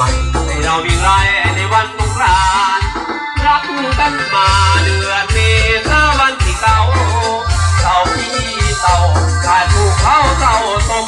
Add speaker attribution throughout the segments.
Speaker 1: ใหม่ให้เรามีไรในวันสงกรานรักกันมาเดือนเมษาวันที่เศร้าเศร้าที่เศร้าขา
Speaker 2: ดถูกเขา
Speaker 1: เศร้าสม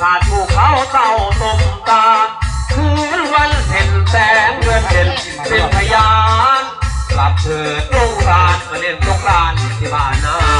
Speaker 1: ขาดภูเขาเต่าตมตา คืนวันเห็นแสงเงินเด่นเป็นพยาน กลับเถิดโรงรานมาเล่นโร
Speaker 3: งรานที่บ้านนา